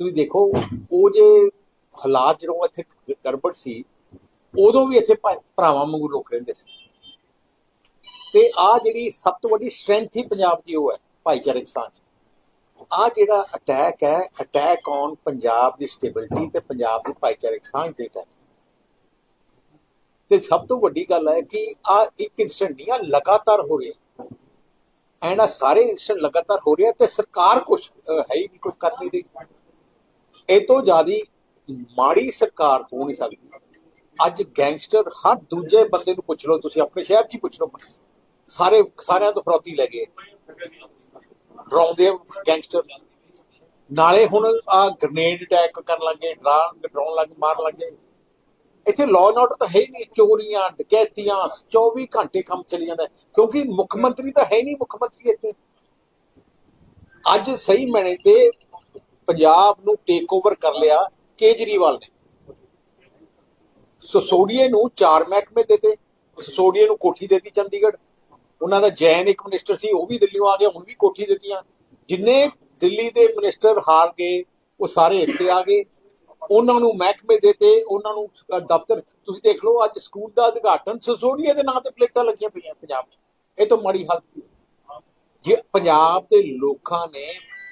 ਤੁਸੀਂ ਦੇਖੋ, ਉਹ ਜੇ ਹਾਲਾਤ ਜਦੋਂ ਇੱਥੇ ਗੜਬੜ ਸੀ, ਉਦੋਂ ਵੀ ਇੱਥੇ ਭਰਾਵਾਂ ਵਾਂਗੂ ਲੋਕ ਰਹਿੰਦੇ ਸੀ। ਤੇ ਆ ਜਿਹੜੀ ਸਭ ਤੋਂ ਵੱਡੀ ਸਟਰੈਂਥ ਹੀ ਪੰਜਾਬ ਦੀ, ਉਹ ਹੈ ਭਾਈਚਾਰਕ ਸਾਂਝ। ਆ ਜਿਹੜਾ ਅਟੈਕ ਹੈ ਅਟੈਕ ਔਨ ਪੰਜਾਬ ਦੀ ਸਟੇਬਿਲਿਟੀ ਤੇ ਪੰਜਾਬ ਦੀ ਭਾਈਚਾਰਕ ਸਾਂਝ ਦੇ ਤਹਿਤ। ਤੇ ਸਭ ਤੋਂ ਵੱਡੀ ਗੱਲ ਹੈ ਕਿ ਆ ਇੱਕ ਇਨਸੀਡੈਂਟ ਨਹੀਂ ਆ ਲਗਾਤਾਰ ਹੋ ਰਿਹਾ। ਐਂਡ ਆ ਸਾਰੇ ਇਨਸੀਡੈਂਟ ਲਗਾਤਾਰ ਹੋ ਰਿਹਾ ਤੇ ਸਰਕਾਰ ਕੁਝ ਹੈ ਹੀ ਨਹੀਂ ਕੁਝ ਕਰ ਨਹੀਂ ਰਹੀ। ਇਹ ਤੋਂ ਜ਼ਿਆਦੀ ਮਾੜੀ ਸਰਕਾਰ ਹੋ ਨਹੀਂ ਸਕਦੀ। ਅੱਜ ਗੈਂਗਸਟਰ ਹਰ ਦੂਜੇ ਬੰਦੇ ਨੂੰ ਪੁੱਛ ਲਓ, ਤੁਸੀਂ ਆਪਣੇ ਸ਼ਹਿਰ 'ਚ ਹੀ ਪੁੱਛ ਲਓ। ਸਾਰੇ, ਸਾਰਿਆਂ ਤੋਂ ਫਰੌਤੀ ਲੈ ਗਏ। ਡਰਾਉਂਦੇ ਗੈਂਗਸਟਰ। ਨਾਲੇ ਹੁਣ ਆ ਗ੍ਰਨੇਡ ਅਟੈਕ ਕਰਨ ਲੱਗੇ ਡਰਾਂ ਡਰਾਉਣ ਲੱਗ, ਮਾਰਨ ਲੱਗੇ ਇੱਥੇ ਲਾਅ ਐਂਡ ਆਰਡਰ ਤਾਂ ਹੈ ਨਹੀਂ। ਚੋਰੀਆਂ, ਡਕੈਤੀਆਂ 24 ਘੰਟੇ ਕੰਮ ਚੱਲੀ ਜਾਂਦਾ ਕਿਉਂਕਿ ਮੁੱਖ ਮੰਤਰੀ ਤਾਂ ਹੈ ਨਹੀਂ ਮੁੱਖ ਮੰਤਰੀ ਇੱਥੇ। ਅੱਜ ਸਹੀ ਮੈਨੇ ਤੇ ਪੰਜਾਬ ਨੂੰ ਟੇਕ ਓਵਰ ਕਰ ਲਿਆ ਕੇਜਰੀਵਾਲ ਨੇ। ਸਸੋਡੀਏ ਨੂੰ ਚਾਰ ਮਹਿਕਮੇ ਦਿੱਤੇ ਸਸੋਡੀਏ ਨੂੰ ਕੋਠੀ ਦੇਤੀ ਚੰਡੀਗੜ੍ਹ। ਉਹਨਾਂ ਦਾ ਜੈਨ ਇੱਕ ਮਿਨਿਸਟਰ ਸੀ, ਉਹ ਵੀ ਦਿੱਲੀੋਂ ਆ ਗਿਆ, ਹੁਣ ਵੀ ਕੋਠੀ ਦਿੱਤੀਆਂ। ਜਿੰਨੇ ਦਿੱਲੀ ਦੇ ਮਿਨਿਸਟਰ ਹਾਰ ਗਏ, ਉਹ ਸਾਰੇ ਇੱਥੇ ਆ ਗਏ। ਉਹਨਾਂ ਨੂੰ ਮਹਿਕਮੇ ਦਿੱਤੇ ਉਹਨਾਂ ਨੂੰ ਦਫ਼ਤਰ। ਤੁਸੀਂ ਦੇਖ ਲਓ, ਅੱਜ ਸਕੂਲ ਦਾ ਉਦਘਾਟਨ ਸਸੋਡੀਏ ਦੇ ਨਾਂ ਤੇ ਪਲੇਟਾਂ ਲੱਗੀਆਂ ਪਈਆਂ ਪੰਜਾਬ 'ਚ। ਇਹ ਤਾਂ ਮਾੜੀ ਹਾਲਤ ਸੀ ਜੇ ਪੰਜਾਬ ਦੇ ਲੋਕਾਂ ਨੇ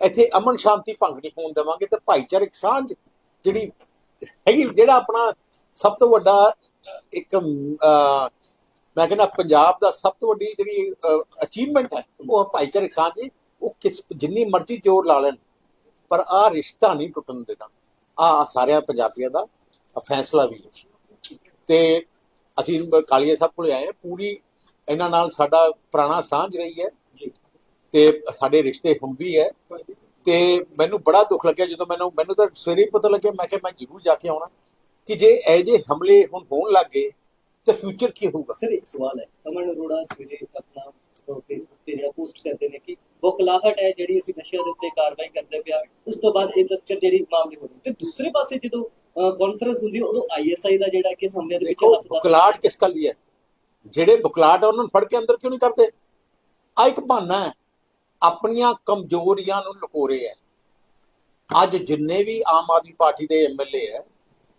ਇੱਥੇ ਅਮਨ ਸ਼ਾਂਤੀ ਭੰਗ ਨਹੀਂ ਹੋਣ ਦੇਵਾਂਗੇ ਤੇ ਭਾਈਚਾਰਕ ਸਾਂਝ ਜਿਹੜੀ ਹੈਗੀ ਜਿਹੜਾ ਆਪਣਾ ਸਭ ਤੋਂ ਵੱਡਾ ਇੱਕ ਅਹ, ਮੈਂ ਕਹਿੰਦਾ ਪੰਜਾਬ ਦਾ ਸਭ ਤੋਂ ਵੱਡੀ ਜਿਹੜੀ ਅਚੀਵਮੈਂਟ ਹੈ ਉਹ ਭਾਈਚਾਰਕ ਸਾਂਝ ਦੀ ਉਹ ਕਿਸ ਜਿੰਨੀ ਮਰਜ਼ੀ ਜ਼ੋਰ ਲਾ ਲੈਣ ਪਰ ਆ ਰਿਸ਼ਤਾ ਨਹੀਂ ਟੁੱਟਣ ਦੇਣਾ। ਆ ਸਾਰਿਆਂ ਪੰਜਾਬੀਆਂ ਦਾ ਫੈਸਲਾ ਵੀ ਤੇ ਅਸੀਂ ਕਾਲੀਆ ਸਾਹਿਬ ਕੋਲ ਆਏ ਹਾਂ, ਪੂਰੀ ਇਹਨਾਂ ਨਾਲ ਸਾਡਾ ਪੁਰਾਣਾ ਸਾਂਝ ਰਹੀ ਹੈ। ਤੇ ਸਾਡੇ ਰਿਸ਼ਤੇ ਹੁਣ ਵੀ ਹੈ। ਤੇ ਮੈਨੂੰ ਬੜਾ ਦੁੱਖ ਲੱਗਿਆ ਜਦੋਂ ਮੈਨੂੰ ਮੈਨੂੰ ਤਾਂ ਸਵੇਰੇ ਹੀ ਪਤਾ ਲੱਗਿਆ ਮੈਂ ਕਿਹਾ ਮੈਂ ਜ਼ਰੂਰ ਜਾ ਕੇ ਆਉਣਾ। ਕਿ ਜੇ ਇਹ ਜੇ ਹਮਲੇ ਹੁਣ ਹੋਣ ਲੱਗੇ ਤੇ ਫਿਊਚਰ ਕੀ ਹੋਊਗਾ? ਸਰ ਇੱਕ ਸਵਾਲ ਹੈ। ਅਮਨ ਅਰੋੜਾ ਸਵੇਰੇ ਆਪਣਾ ਫੇਸਬੁੱਕ ਤੇ ਜਿਹੜਾ ਪੋਸਟ ਕਰਦੇ ਨੇ ਕਿ ਬੁਖਲਾਹਟ ਹੈ ਜਿਹੜੀ ਅਸੀਂ ਨਸ਼ਿਆਂ ਦੇ ਉੱਤੇ ਕਾਰਵਾਈ ਕਰਦੇ ਪਿਆ। ਉਸ ਤੋਂ ਬਾਅਦ ਇਹ ਤਸਕਰ ਜਿਹੜੀ ਮਾਮਲੇ ਹੋ ਰਹੇ ਤੇ ਦੂਸਰੇ ਪਾਸੇ ਜਦੋਂ ਕਾਨਫਰੰਸ ਹੁੰਦੀ ਉਦੋਂ ਆਈਐਸਆਈ ਦਾ ਜਿਹੜਾ ਕਿ ਸਾਹਮਣੇ ਦੇ ਵਿੱਚ ਦੇਖੋ ਹੱਥ ਦਾ ਬੁਕਲਾਟ ਕਿਸ ਗੱਲ ਦੀ ਹੈ? ਜਿਹੜੇ ਬੁਕਲਾਟ ਉਹਨਾਂ ਨੂੰ ਫੜ ਕੇ ਅੰਦਰ ਕਿਉਂ ਨਹੀਂ ਕਰਦੇ? ਆ ਇੱਕ ਬਹਾਨਾ ਹੈ। ਆਪਣੀਆਂ ਕਮਜ਼ੋਰੀਆਂ ਨੂੰ ਲੁਕੋ ਰਹੇ ਹੈ। ਅੱਜ ਜਿੰਨੇ ਵੀ ਆਮ ਆਦਮੀ ਪਾਰਟੀ ਦੇ ਐਮਐਲਏ ਹੈ,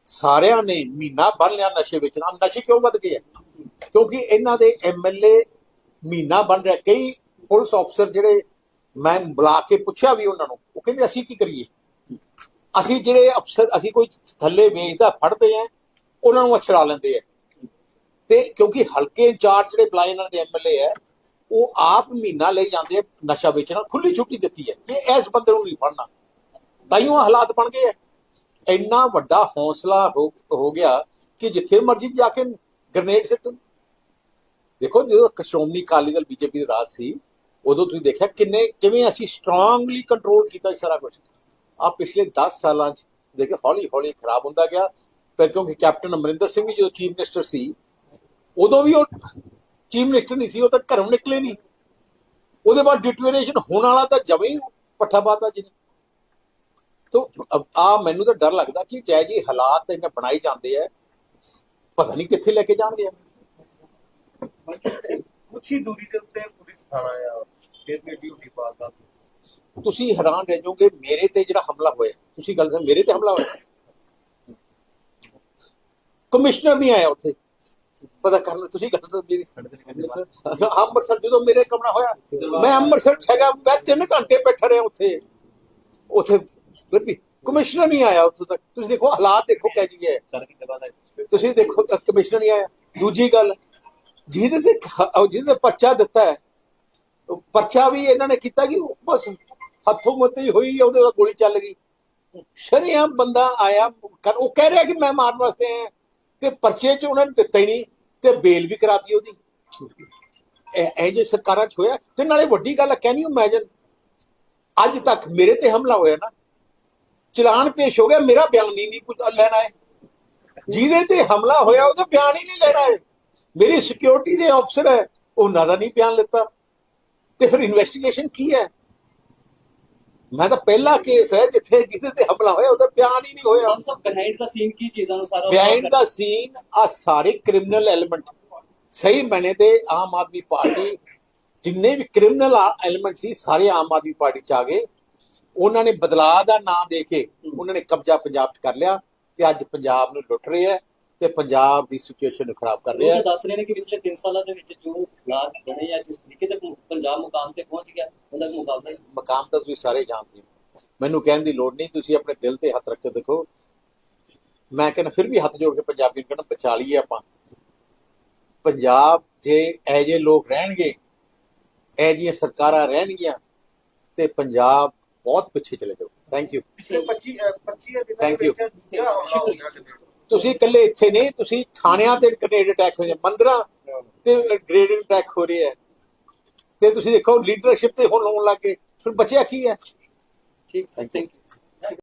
ਸਾਰਿਆਂ ਨੇ ਮਹੀਨਾ ਬੰਨ ਲਿਆ ਨਸ਼ੇ ਵੇਚਣਾ ਨਸ਼ੇ ਕਿਉਂ ਵੱਧ ਗਏ ਹੈ? ਕਿਉਂਕਿ ਇਹਨਾਂ ਦੇ ਐਮਐਲਏ ਮਹੀਨਾ ਬਣ ਰਿਹਾ। ਕਈ ਪੁਲਿਸ ਅਫਸਰ ਜਿਹੜੇ ਮੈਂ ਬੁਲਾ ਕੇ ਪੁੱਛਿਆ ਵੀ ਉਹਨਾਂ ਨੂੰ, ਉਹ ਕਹਿੰਦੇ, ਅਸੀਂ ਕੀ ਕਰੀਏ? ਅਸੀਂ ਜਿਹੜੇ ਅਫਸਰ, ਅਸੀਂ ਕੋਈ ਥੱਲੇ ਵੇਚਦਾ, ਫੜਦੇ ਆ ਉਹਨਾਂ ਨੂੰ ਅਛੜਾ ਲੈਂਦੇ ਆ ਤੇ ਕਿਉਂਕਿ ਹਲਕੇ ਇੰਚਾਰਜ ਜਿਹੜੇ ਬੁਲਾਏ ਇਹਨਾਂ ਦੇ ਐਮਐਲਏ ਹੈ ਉਹ ਆਪ ਮਹੀਨਾ ਲਈ ਜਾਂਦੇ ਨਸ਼ਾ ਵੇਚਣਾ, ਖੁੱਲੀ ਛੁੱਟੀ ਦਿੱਤੀ ਹੈ। ਕਿ ਇਸ ਬੰਦੇ ਨੂੰ ਨਹੀਂ ਫੜਨਾ। ਤਾਈਓ ਹਾਲਾਤ ਬਣ ਗਏ ਇੰਨਾ ਵੱਡਾ ਹੌਸਲਾ ਹੋ ਗਿਆ ਕਿ ਜਿੱਥੇ ਮਰਜ਼ੀ ਜਾ ਕੇ ਗ੍ਰਨੇਡ ਸਿੱਟਣ ਦੇਖੋ, ਜਦੋਂ ਸ਼੍ਰੋਮਣੀ ਅਕਾਲੀ ਦਲ, ਬੀਜੇਪੀ ਦਾ ਰਾਜ ਸੀ, ਉਦੋਂ ਤੁਸੀਂ ਦੇਖਿਆ ਕਿੰਨੇ, ਕਿਵੇਂ ਅਸੀਂ ਸਟਰੋਂਗਲੀ ਕੰਟਰੋਲ ਕੀਤਾ ਸੀ ਸਾਰਾ ਕੁਝ ਆ ਪਿਛਲੇ 10 ਸਾਲਾਂ ਚ ਦੇਖੋ ਹੌਲੀ ਹੌਲੀ ਖਰਾਬ ਹੁੰਦਾ ਗਿਆ। ਪਰ ਕਿਉਂਕਿ ਕੈਪਟਨ ਅਮਰਿੰਦਰ ਸਿੰਘ ਵੀ ਜਦੋਂ ਚੀਫ ਮਿਨਿਸਟਰ ਸੀ, ਉਦੋਂ ਵੀ ਉਹ ਚੀਫ ਮਿਨਿਸਟਰ ਨਹੀਂ ਸੀ ਉਹ ਤਾਂ ਘਰੋਂ ਨਿਕਲੇ ਨਹੀਂ। ਉਹਦੇ ਬਾਅਦ ਡਿਟੂਰੇਸ਼ਨ ਹੋਣ ਵਾਲਾ ਤਾਂ ਹੀ ਪੱਠਾ ਪਾਤਾ ਜੀ। ਤੋ ਆ ਮੈਨੂੰ ਤਾਂ ਡਰ ਲੱਗਦਾ ਕਿ ਜੈ ਜੀ ਹਾਲਾਤ ਇਹਨਾਂ ਬਣਾਈ ਜਾਂਦੇ ਆ ਪਤਾ ਨਹੀਂ ਕਿੱਥੇ ਲੈ ਕੇ ਜਾਣਗੇ। ਆ ਕੁਛ ਹੀ ਦੂਰੀ ਦੇ ਉੱਤੇ ਪੁਲਿਸ ਥਾਣਾ ਆ ਫਿਰ ਵੀ ਡਿਊਟੀ ਪਾਦਾ ਤੁਸੀਂ ਹੈਰਾਨ ਰਹਿ ਜਾਓਗੇ ਮੇਰੇ ਤੇ ਜਿਹੜਾ ਹਮਲਾ ਹੋਇਆ ਤੁਸੀਂ ਗੱਲ ਮੇਰੇ ਤੇ ਹਮਲਾ ਹੋਇਆ। ਕਮਿਸ਼ਨਰ ਨਹੀਂ ਆਇਆ ਉੱਥੇ। ਪਤਾ ਕਰਨਾ ਤੁਸੀਂ ਗੱਲ ਤਾਂ ਮੇਰੀ ਅੰਮ੍ਰਿਤਸਰ ਜਦੋਂ ਮੇਰੇ ਕਮਰਾ ਹੋਇਆ ਮੈਂ ਅੰਮ੍ਰਿਤਸਰ ਛਗਾ ਮੈਂ 3 ਘੰਟੇ ਬੈਠਾ ਰਿਹਾ ਉੱਥੇ। ਉੱਥੇ ਫਿਰ ਵੀ ਕਮਿਸ਼ਨਰ ਨਹੀਂ ਆਇਆ ਉੱਥੇ ਤੱਕ। ਤੁਸੀਂ ਦੇਖੋ ਹਾਲਾਤ ਦੇਖੋ ਕਹਿ ਜੀ ਹੈ। ਤੁਸੀਂ ਦੇਖੋ ਕਮਿਸ਼ਨਰ ਨਹੀਂ ਆਇਆ। ਦੂਜੀ ਗੱਲ ਜਿਹਦੇ ਤੇ ਜਿਹਦੇ ਪਰਚਾ ਦਿੱਤਾ ਹੈ ਪਰਚਾ ਵੀ ਇਹਨਾਂ ਨੇ ਕੀਤਾ ਕਿ ਬਸ ਹੱਥੋਂ ਮੱਤੀ ਹੋਈ ਉਹਦੇ ਨਾਲ ਗੋਲੀ ਚੱਲ ਗਈ। ਸ਼ਰੇਆਮ ਬੰਦਾ ਆਇਆ ਉਹ ਕਹਿ ਰਿਹਾ ਕਿ ਮੈਂ ਮਾਰਨ ਵਾਸਤੇ ਆਇਆ। ਤੇ ਪਰਚੇ 'ਚ ਉਹਨਾਂ ਨੇ ਦਿੱਤਾ ਹੀ ਨਹੀਂ। ਤੇ ਬੇਲ ਵੀ ਕਰਾਤੀ ਉਹਦੀ। ਇਹ ਜੇ ਸਰਕਾਰਾਂ 'ਚ ਹੋਇਆ, ਤੇ ਨਾਲੇ ਵੱਡੀ ਗੱਲ ਹੈ ਕੈਨ ਯੂ ਇਮੇਜਿਨ ਅੱਜ ਤੱਕ ਮੇਰੇ ਤੇ ਹਮਲਾ ਹੋਇਆ ਨਾ। ਚਲਾਨ ਪੇਸ਼ ਹੋ ਗਿਆ, ਮੇਰਾ ਬਿਆਨ ਹੀ ਨਹੀਂ ਕੁਝ ਲੈਣਾ ਹੈ ਜਿਹਦੇ ਤੇ ਹਮਲਾ ਹੋਇਆ, ਉਹਦਾ ਬਿਆਨ ਹੀ ਨਹੀਂ ਲੈਣਾ ਹੈ ਮੇਰੀ ਸਿਕਿਉਰਿਟੀ ਦੇ ਅਫਸਰ ਹੈ, ਉਹਨਾਂ ਦਾ ਨਹੀਂ ਬਿਆਨ ਲਿੱਤਾ। ਤੇ ਫਿਰ ਇਨਵੈਸਟੀਗੇਸ਼ਨ ਕੀ ਹੈ? ਮੈਂ ਤਾਂ ਪਹਿਲਾ ਕੇਸ ਹੈ ਜਿੱਥੇ ਜਿਹਦੇ ਤੇ ਹਮਲਾ ਹੋਇਆ ਉਹਦਾ ਬਿਆਨ ਹੀ ਨਹੀਂ ਹੋਇਆ। ਸਭ ਬਿਹਾਈਂਡ ਦਾ ਸੀਨ ਕੀ ਚੀਜ਼ਾਂ ਨੂੰ ਸਾਰਾ ਬਿਹਾਈਂਡ ਦਾ ਸੀਨ ਆ ਸਾਰੇ ਕ੍ਰਿਮੀਨਲ ਐਲੀਮੈਂਟ ਸਹੀ ਬਣੇ ਤੇ ਆਮ ਆਦਮੀ ਪਾਰਟੀ ਜਿੰਨੇ ਵੀ ਕ੍ਰਿਮੀਨਲ ਐਲੀਮੈਂਟ ਸੀ ਸਾਰੇ ਆਮ ਆਦਮੀ ਪਾਰਟੀ ਚ ਆ ਗਏ। ਉਹਨਾਂ ਨੇ ਬਦਲਾਅ ਦਾ ਨਾਮ ਦੇ ਕੇ ਉਹਨਾਂ ਨੇ ਕਬਜ਼ਾ ਪੰਜਾਬ 'ਚ ਕਰ ਲਿਆ ਤੇ ਅੱਜ ਪੰਜਾਬ ਨੂੰ ਲੁੱਟ ਰਹੇ ਹੈ ਤੇ ਪੰਜਾਬ ਦੀ ਸਿਚੁਏਸ਼ਨ ਨੂੰ ਖਰਾਬ ਕਰ ਰਹੇ ਹੈ। ਦੱਸ ਰਹੇ ਨੇ ਕਿ ਪਿਛਲੇ 3 ਸਾਲਾਂ ਦੇ ਵਿੱਚ ਜੋ ਹਾਲਾਤ ਬਣੇ ਆ ਜਿਸ ਤਰੀਕੇ ਤੇ ਪੰਜਾਬ ਮੁਕਾਮ ਤੇ ਪਹੁੰਚ ਗਿਆ ਉਹਦਾ ਕੋਈ ਮੁਕਾਬਲਾ ਨਹੀਂ। ਮਕਾਮ ਤਾਂ ਤੁਸੀਂ ਸਾਰੇ ਜਾਣਦੇ ਹੋ। ਮੈਨੂੰ ਕਹਿਣ ਦੀ ਲੋੜ ਨਹੀਂ ਤੁਸੀਂ ਆਪਣੇ ਦਿਲ ਤੇ ਹੱਥ ਰੱਖ ਕੇ ਦੇਖੋ। ਮੈਂ ਕਹਿੰਦਾ ਫਿਰ ਵੀ ਹੱਥ ਜੋੜ ਕੇ ਪੰਜਾਬੀ ਨੂੰ ਕਹਿੰਦਾ ਬਚਾ ਲਈਏ ਆਪਾਂ। ਪੰਜਾਬ ਜੇ ਇਹ ਜਿਹੇ ਲੋਕ ਰਹਿਣਗੇ ਇਹ ਜਿਹੀਆਂ ਸਰਕਾਰਾਂ ਰਹਿਣਗੀਆਂ ਤੇ ਪੰਜਾਬ ਬਹੁਤ ਪਿੱਛੇ ਚਲੇ ਜਾਊ। ਥੈਂਕ ਯੂ ਪਿਛਲੇ 25 ਅ, 25 ਦਿਨਾਂ Thank ਤੁਸੀਂ ਇਕੱਲੇ ਇੱਥੇ ਨਹੀਂ, ਤੁਸੀਂ ਥਾਣਿਆਂ ਤੇ ਗ੍ਰੇਡ ਅਟੈਕ ਹੋ ਜਾਂਦੇ ਮੰਦਰਾਂ ਤੇ ਗ੍ਰੇਡ ਅਟੈਕ ਹੋ ਰਹੇ ਹੈ ਤੇ ਤੁਸੀਂ ਦੇਖੋ ਲੀਡਰਸ਼ਿਪ ਤੇ ਹੁਣ ਹੋਣ ਲੱਗੇ ਫਿਰ ਬਚਿਆ ਕੀ ਹੈ? ਠੀਕ Thank ਥੈਂਕ ਯੂ